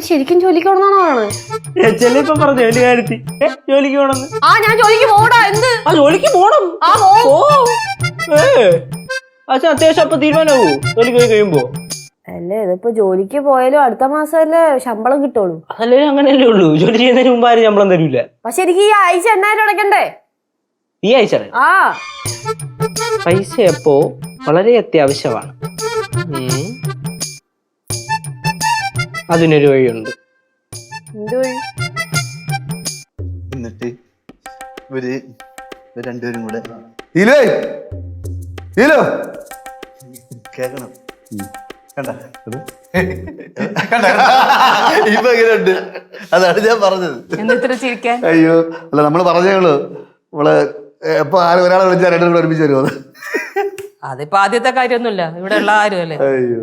ശരിക്കും ജോലിക്ക് പോകണമെന്നാണോ പറയണത് ചെല്ലിപ്പോ പറഞ്ഞു വലിയ കാര്യത്തി. ജോലിക്ക് പോണെന്ന് ആ ഞാൻ ജോലിക്ക് പോടാ എന്ത്? ആ ജോലിക്ക് പോണം. ആ പോ. അച്ഛൻ അത്യാവശ്യം അപ്പൊ തീരുമാനമാവൂ? ജോലിക്ക് പോയി കഴിയുമ്പോ? അല്ലേ ഇതിപ്പോ ജോലിക്ക് പോയാലും അടുത്ത മാസമല്ലേ ശമ്പളം കിട്ടുള്ളൂ. അതല്ലേ അങ്ങനെയല്ലേ ഉള്ളൂ. ജോലി ചെയ്യുന്നതിന് മുമ്പ് ആരും ശമ്പളം തരൂല. പക്ഷെ എനിക്ക് ഈ ആഴ്ച എണ്ണായിരം അടക്കണ്ടേ? ഈ ആഴ്ച ആ. പൈസ എപ്പോ വളരെ അത്യാവശ്യമാണ്. അതിനൊരു വഴിയുണ്ട്. എന്നിട്ട് രണ്ടുപേരും കൂടെ ഇലേ ഇലോ. കേക്കണം കണ്ട? കണ്ട ഇപ്പൊ എങ്ങനെയുണ്ട് അതാണ് ഞാൻ പറഞ്ഞത്. അയ്യോ അല്ല നമ്മൾ പറഞ്ഞേ ഉള്ളൂ. നമ്മൾ എപ്പോ ആരും ഒരാളെ വിളിച്ചാൽ രണ്ടുപേരും ഒരുമിച്ച് വരുമോ അതിപ്പോ ആദ്യത്തെ കാര്യമൊന്നുമില്ല. ഇവിടെ ഉള്ള ആരും അല്ലേ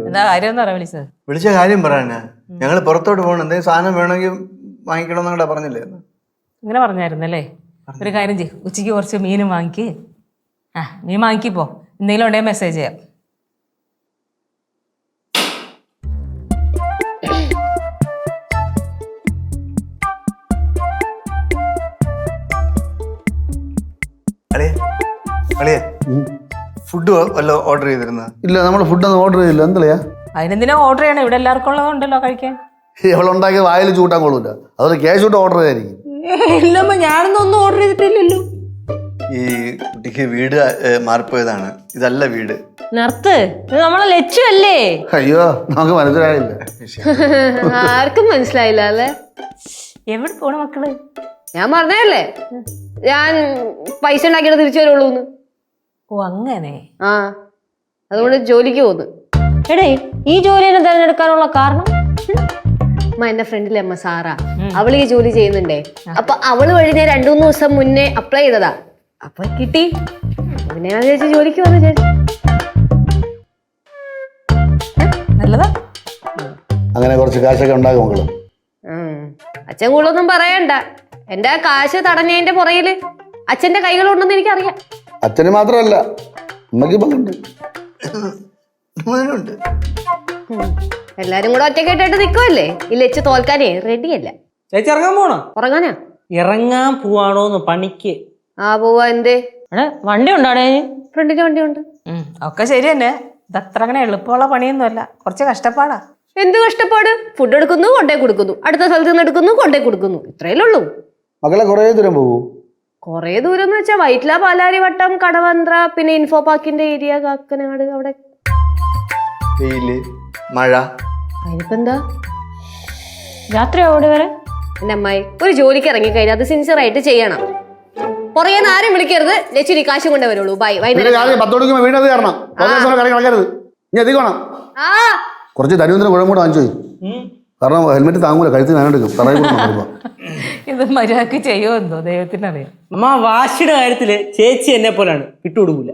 എന്താ കാര്യം എന്ന് പറയാ വിളിച്ചത് വിളിച്ച കാര്യം പറയാനാ ഞങ്ങൾ പുറത്തോട്ട് പോകണം. എന്തെങ്കിലും സാധനം വേണമെങ്കിൽ വാങ്ങിക്കണം എന്നങ്ങടെ പറഞ്ഞില്ലേ? ഇങ്ങനെ പറഞ്ഞായിരുന്നല്ലേ? ഒരു കാര്യം ചെയ്യും. ഉച്ചയ്ക്ക് കുറച്ച് മീൻ വാങ്ങിക്ക്. ആ മീൻ വാങ്ങിക്കിപ്പോ. എന്തെങ്കിലും ഉണ്ടെങ്കിൽ മെസ്സേജ് ചെയ്യാം. അളിയ അളിയ. ഫുഡ് വല്ല ഓർഡർ ചെയ്തിരുന്ന? ഇല്ല നമ്മൾ ഫുഡൊന്നും ഓർഡർ ചെയ്തില്ല. എന്തല്ലയാ അതിനെന്തിനാ ഓർഡർ ചെയ്യണം? ഇവിടെ എല്ലാവർക്കും ഉള്ളതുണ്ടല്ലോ കഴിക്കാൻ. ഇവളുണ്ടാക്കിയത് വായിൽ ചൂട്ടാൻ കൊള്ളൂല. അതൊരു ക്യാഷ് ഇട്ട് ഓർഡർ ചെയ്തായിരിക്കും. ഇല്ലമ്മ ഞാനൊന്നും ഒന്നും ഓർഡർ ചെയ്തിട്ടില്ലല്ലോ. ഈ കുട്ടിക്ക് വീട് മാറിപ്പോയതാണ്. ഇതല്ല വീട്. നിർത്ത്. ഇത് നമ്മളെ ലക്ഷ്യമല്ലേ അയ്യോ നമുക്ക് മനസ്സിലായില്ല. ആർക്കും മനസ്സിലായില്ല അല്ലേ? എവിടെ പോണ മക്കൾ? ഞാൻ പറഞ്ഞല്ലേ ഞാൻ പൈസ ഉണ്ടാക്കിയിട്ട് തിരിച്ചു വരുള്ളൂന്ന്. ഓ അങ്ങനെ? ആ അതുകൊണ്ട് ജോലിക്ക് പോന്നു എടേ ഈ ജോലിനെ തിരഞ്ഞെടുക്കാനുള്ള കാരണം? അമ്മ എന്റെ ഫ്രണ്ടിലെ അമ്മ സാറാ. അവൾ ഈ ജോലി ചെയ്യുന്നുണ്ടേ. അപ്പൊ അവൾ വഴി ഞാൻ രണ്ടു മൂന്ന് ദിവസം മുന്നേ അപ്ലൈ ചെയ്തതാ. അപ്പൊ കിട്ടി. പിന്നെ ഞാൻ വിചാരിച്ചു ജോലിക്ക് വന്നു ചേച്ചി നല്ലതാ. അങ്ങനെ കുറച്ച് കാശൊക്കെ ഉണ്ടാകും മക്കൾ. അച്ഛൻ കൂടുതലൊന്നും പറയണ്ട. എന്റെ കാശ് തടഞ്ഞതിന്റെ പുറകിൽ അച്ഛന്റെ കൈകളുണ്ടെന്ന് എനിക്കറിയാം. അച്ഛന് മാത്രമല്ല അമ്മയ്ക്ക് പങ്കുണ്ട് ഉം. എല്ലാരും കൂടെ ഒറ്റക്കെട്ടായിട്ട് നിക്കുവല്ലേ? ഇല്ല എച്ച് തോൽക്കാനേ റെഡിയല്ല ചേച്ചി ഇറങ്ങാൻ പോണോ? ഉറങ്ങാനാ? ഇറങ്ങാൻ പോവാണോന്ന് പണിക്ക്. ആ പോവാ എന്തേ? എടാ വണ്ടി ഉണ്ടാണേ ഫ്രണ്ടിന്റെ വണ്ടി ഉണ്ട് ഒക്കെ ശരി തന്നെ. ഇതത്ര അങ്ങനെ എളുപ്പമുള്ള പണിയൊന്നുമല്ല. കുറച്ച് കഷ്ടപ്പാടാ. എന്ത് കഷ്ടപ്പാട്? ഫുഡ് എടുക്കുന്നു കൊണ്ടേ കൊടുക്കുന്നു. അടുത്ത സ്ഥലത്ത് നിന്ന് എടുക്കുന്നു കൊണ്ടേ കൊടുക്കുന്നു. ഇത്രയല്ലേ ഉള്ളൂ. മക്കളെ കുറേ ദൂരം പോകൂ കുറേ ദൂരം എന്ന് വെച്ചാൽ വൈറ്റില പാലാരി വട്ടം കടവന്ത്ര പിന്നെ ഇൻഫോ പാർക്കിന്റെ ഏരിയ കാക്കനാട് അവിടെ. വെയിൽ മഴ. അതിനിപ്പെന്താ? രാത്രി അവിടെ വരെ എന്റെ അമ്മായി ഒരു ജോലിക്ക് ഇറങ്ങി കഴിഞ്ഞാൽ അത് സിൻസിയർ ആയിട്ട് ചെയ്യണം. പുറകെ ആരും വിളിക്കരുത്. ലക്ഷ്മി കാശ് കൊണ്ടേ വരുള്ളൂ. ബൈ. വൈകുന്നേരം കാര്യം പത്ത് മണിക്ക് വീണത് കയറണം. കടയിൽ കളക്കരുത്. ഇനി എത്തിക്കോണം ആ. കുറച്ച് ദരിദ്രം കുഴമ്പ് കൂടെ വാങ്ങിച്ചു കാരണം ഹെൽമെറ്റ് താങ്ങൂല കഴുത്തിന് ഞാനെടുക്കും തറയിൽ കൂടെ നോക്കുമ്പോ. ഇത് മര്യാദയ്ക്ക് ചെയ്യുമെന്നോ എന്തോ ദൈവത്തിനറിയാം. അമ്മ വാശിയുടെ കാര്യത്തിൽ ചേച്ചി എന്നെ പോലാണ്. വിട്ടുകൊടുക്കൂല.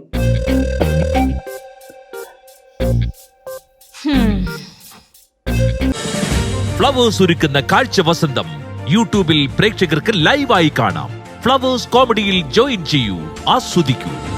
ഫ്ലവേഴ്സ് ഒരുക്കുന്ന കാഴ്ച വസന്തം യൂട്യൂബിൽ പ്രേക്ഷകർക്ക് ലൈവായി കാണാം. ഫ്ലവേഴ്സ് കോമഡിയിൽ ജോയിൻ ചെയ്യൂ. ആസ്വദിക്കൂ.